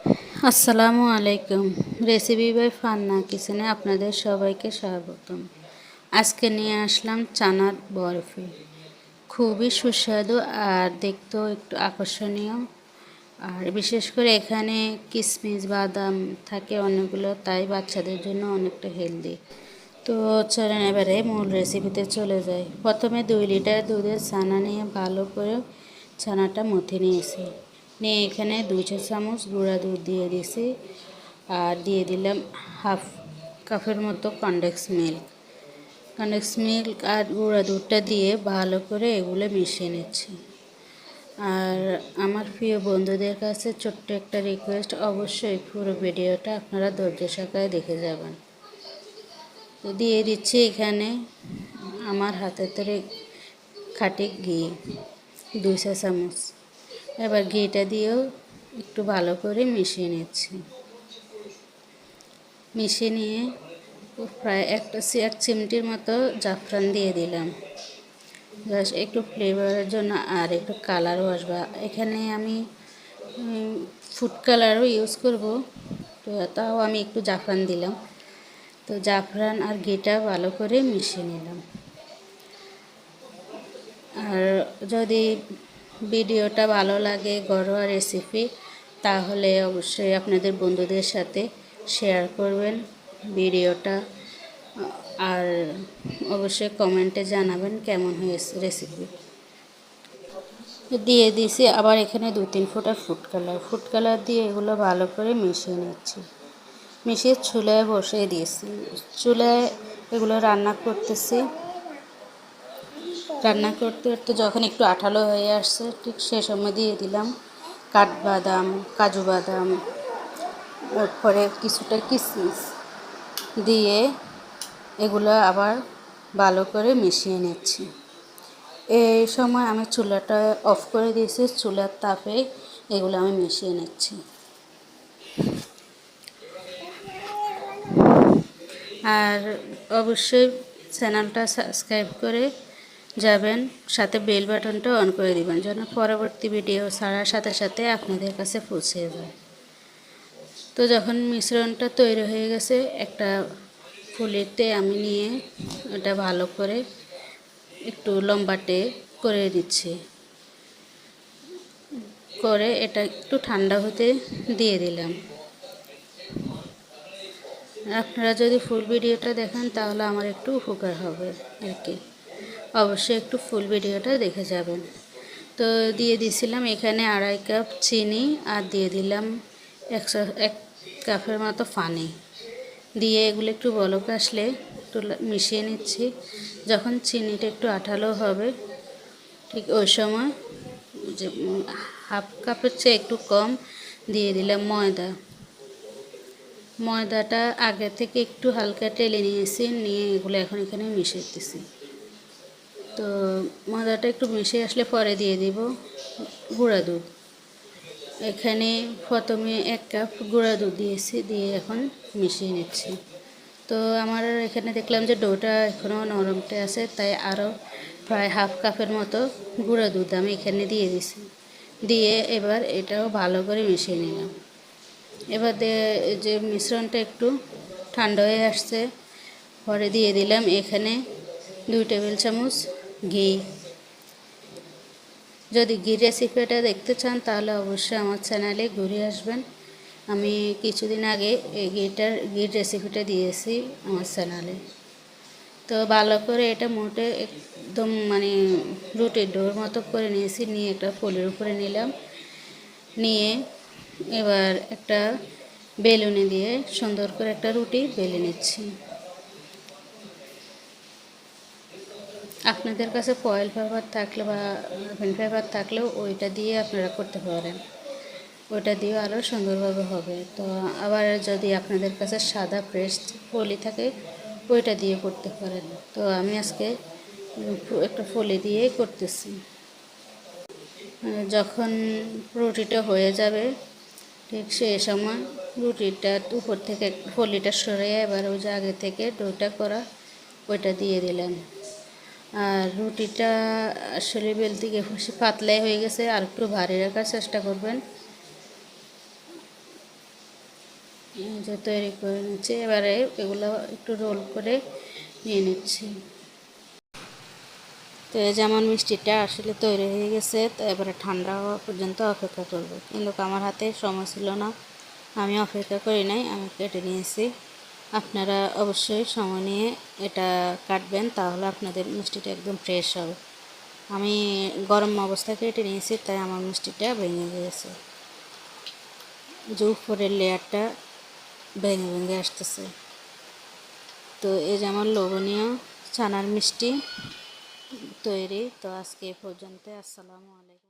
আসসালামু আলাইকুম। Recipe by ফান্না কিচেনে আপনাদের সবাইকে স্বাগতম। আজকে নিয়ে আসলাম চানার বরফি। খুবই সুস্বাদু আর দেখতেও একটু আকর্ষণীয়। আর বিশেষ করে এখানে কিশমিশ বাদাম থাকে অনেকগুলো, তাই বাচ্চাদের জন্য অনেকটা হেলদি তো চলেন এবারে মূল রেসিপিতে চলে যাই। প্রথমে দুই লিটার দুধের ছানা নিয়ে ভালো করে ছানাটা মথে নিয়েছি। নিয়ে এখানে দুই চা চামচ গুঁড়া দুধ দিয়ে দিছি আর দিয়ে দিলাম হাফ কাপের মতো কন্ডেক্স মিল্ক। কন্ডেক্স মিল্ক আর গুঁড়া দুধটা দিয়ে ভালো করে এগুলো মিশিয়ে নিচ্ছি। আর আমার প্রিয় বন্ধুদের কাছে ছোট্ট একটা রিকোয়েস্ট অবশ্যই পুরো ভিডিওটা আপনারা ধৈর্য সহকারে দেখে যাবেন। তো দিয়ে দিচ্ছি এখানে আমার হাতে ধরে খাটে ঘি দুই চা চামচ। এবার ঘিটা দিয়েও একটু ভালো করে মিশিয়ে নিচ্ছি। মিশিয়ে নিয়ে প্রায় একটা এক চিমটির মতো জাফরান দিয়ে দিলাম। জাস্ট একটু ফ্লেভারের জন্য আর একটু কালারও আসবে এখানে আমি ফুড কালারও ইউজ করব। তো তাও আমি একটু জাফরান দিলাম। তো জাফরান আর ঘিটা ভালো করে মিশিয়ে নিলাম। আর যদি ভিডিওটা ভালো লাগে, ঘরোয়া রেসিপি তাহলে অবশ্যই আপনাদের বন্ধুদের সাথে শেয়ার করবেন ভিডিওটা। আর অবশ্যই কমেন্টে জানাবেন কেমন হয়েছে রেসিপি দিয়ে দিয়েছি আবার এখানে দু তিন ফোঁটা ফুড কালার ফুড কালার দিয়ে এগুলো ভালো করে মিশিয়ে নিচ্ছি। মিশিয়ে চুলায় বসিয়ে দিয়েছি। চুলায় এগুলো রান্না করতেছি। রান্না করতে করতে যখন একটু আঠালো হয়ে আসছে, ঠিক সে সময় দিয়ে দিলাম কাঠবাদাম, কাজু বাদাম তারপরে কিছুটা কিশমিশ দিয়ে এগুলো আবার ভালো করে মিশিয়ে নিচ্ছি। এই সময় আমি চুলাটা অফ করে দিয়েছি, চুলার তাপে এগুলো আমি মিশিয়ে নিচ্ছি। আর অবশ্যই চ্যানেলটা সাবস্ক্রাইব করে যাবেন, সাথে বেল বাটনটা অন করে দিবেন যেন পরবর্তী ভিডিও ছাড়ার সাথে সাথে আপনাদের কাছে পৌঁছে যায়। তো যখন মিশ্রণটা তৈরি হয়ে গেছে, একটা ফুলিতে আমি নিয়ে ওটা ভালো করে একটু লম্বাটে করে দিচ্ছি। করে এটা একটু ঠান্ডা হতে দিয়ে দিলাম। আপনারা যদি ফুল ভিডিওটা দেখেন, তাহলে আমার একটু উপকার হবে আর কি। অবশ্যই একটু ফুল ভিডিওটা দেখে যাবেন। তো দিয়ে দিয়েছিলাম এখানে আড়াই কাপ চিনি আর দিয়ে দিলাম একশো, এক কাপের মতো পানি দিয়ে এগুলো একটু বলক আসলে একটু মিশিয়ে নিচ্ছি। যখন চিনিটা একটু আঠালো হবে, ঠিক ওই সময় যে হাফ কাপের চেয়ে একটু কম দিয়ে দিলাম ময়দা। ময়দাটা আগে থেকে একটু হালকা টেলে নিয়েছি, নিয়ে এগুলো এখন এখানে মিশিয়ে দিতেছি তো ময়দাটা একটু মিশে আসলে পরে দিয়ে দিব গুঁড়া দুধ। এখানে প্রথমে এক কাপ গুঁড়া দুধ দিয়েছি, দিয়ে এখন মিশিয়ে নিচ্ছি। তো আমার এখানে দেখলাম যে ডোটা এখনও নরমটে আছে, তাই আরও প্রায় হাফ কাপের মতো গুঁড়া দুধ আমি এখানে দিয়ে দিছি। দিয়ে এবার এটাও ভালো করে মিশিয়ে নিলাম। এবার যে মিশ্রণটা একটু ঠান্ডা হয়ে আসছে, পরে দিয়ে দিলাম এখানে দুই টেবিল চামচ ঘি। যদি ঘি রেসিপিটা দেখতে চান, তাহলে অবশ্যই আমার চ্যানেলে ঘুরে আসবেন। আমি কিছুদিন আগে এই ঘিটার, ঘির রেসিপিটা দিয়েছি আমার চ্যানেলে তো ভালো করে এটা মোটে একদম মানে রুটির ডোর মতো করে নিয়েছি, নিয়ে একটা ফলের উপরে নিলাম। নিয়ে এবার একটা বেলুনি দিয়ে সুন্দর করে একটা রুটি বেলে নিচ্ছি। আপনাদের কাছে ফয়েল পেপার থাকলে বা পেন পেপার থাকলেও ওইটা দিয়ে আপনারা করতে পারেন। ওইটা দিয়েও আরও সুন্দরভাবে হবে। তো আবার যদি আপনাদের কাছে সাদা ফ্রেশ ফলি থাকে, ওইটা দিয়ে করতে পারেন। তো আমি আজকে একটা ফলি দিয়ে করতেছি। যখন রুটিটা হয়ে যাবে, ঠিক সেই সময় রুটিটা উপর থেকে ফলিটা সরে এবার ওই যে আগে থেকে ডোটা করা, ওইটা দিয়ে দিলাম। আর রুটিটা আসলে বেলতে গিয়ে পাতলাই হয়ে গেছে, আর একটু ভারী রাখার চেষ্টা করবেন। যে তৈরি করে নিচ্ছি, এবারে এগুলো একটু রোল করে নিয়ে নিচ্ছি। তো এই যে আমার মিষ্টিটা আসলে তৈরি হয়ে গেছে, তো এবারে ঠান্ডা হওয়া পর্যন্ত অপেক্ষা করব। কিন্তু আমার হাতে সময় ছিল না, আমি অপেক্ষা করি নাই, আমি কেটে নিয়েছি। আপনারা অবশ্যই সময় নিয়ে এটা কাটবেন, তাহলে আপনাদের মিষ্টিটা একদম ফ্রেশ হবে। আমি গরম অবস্থায় কেটে নিয়েছি, তাই আমার মিষ্টিটা ভেঙে গিয়েছে। যে উপরের লেয়ারটা ভেঙে ভেঙে আসতেছে। তো এই যে আমার লোভনীয় ছানার মিষ্টি তৈরি। তো আজকে এ পর্যন্ত আসসালামু আলাইকুম।